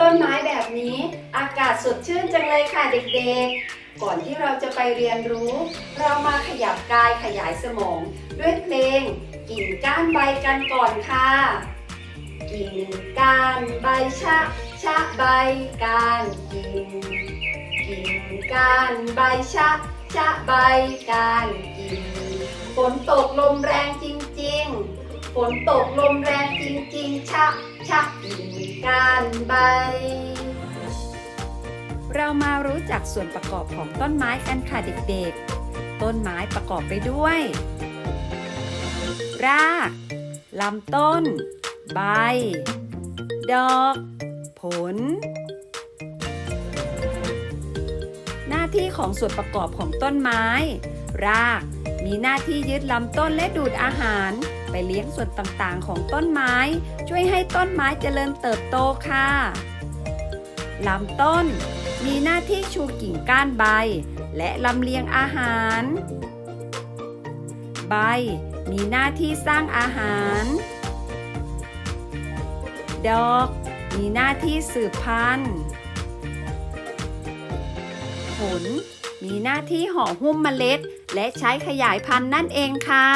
ต้นไม้แบบนี้ อากาศสดชื่นจังเลยค่ะเด็กๆ ก่อนที่เราจะไปเรียนรู้ เรามาขยับกายขยายสมอง ด้วยเพลงกิ่งก้านใบกันก่อนค่ะ กิ่งก้านใบชะชะใบก้านกิ่งกิ่งก้านใบชะชะใบก้านกิ่งฝนตกลมแรงจริง ๆ ฝนตกลมแรงจริง ๆ ชะชะกิ่ง ก้านใบ เรามารู้จักส่วนประกอบของต้นไม้กันค่ะเด็กๆ ต้นไม้ประกอบไปด้วย รากลำต้น ใบ ดอก ผล หน้าที่ของส่วนประกอบของต้นไม้ ราก มีหน้าที่ยึดลำต้นและดูดอาหาร ไปเลี้ยงส่วนต่างๆ ของต้นไม้ ช่วยให้ต้นไม้เจริญเติบโตค่ะลำต้น มีหน้าที่ชูกิ่งก้านใบ และลำเลียงอาหาร ใบ มีหน้าที่สร้างอาหาร ดอก มีหน้าที่สืบพันธุ์ ผล มีหน้าที่ห่อหุ้มเมล็ด และใช้ขยายพันธุ์นั่นเองค่ะ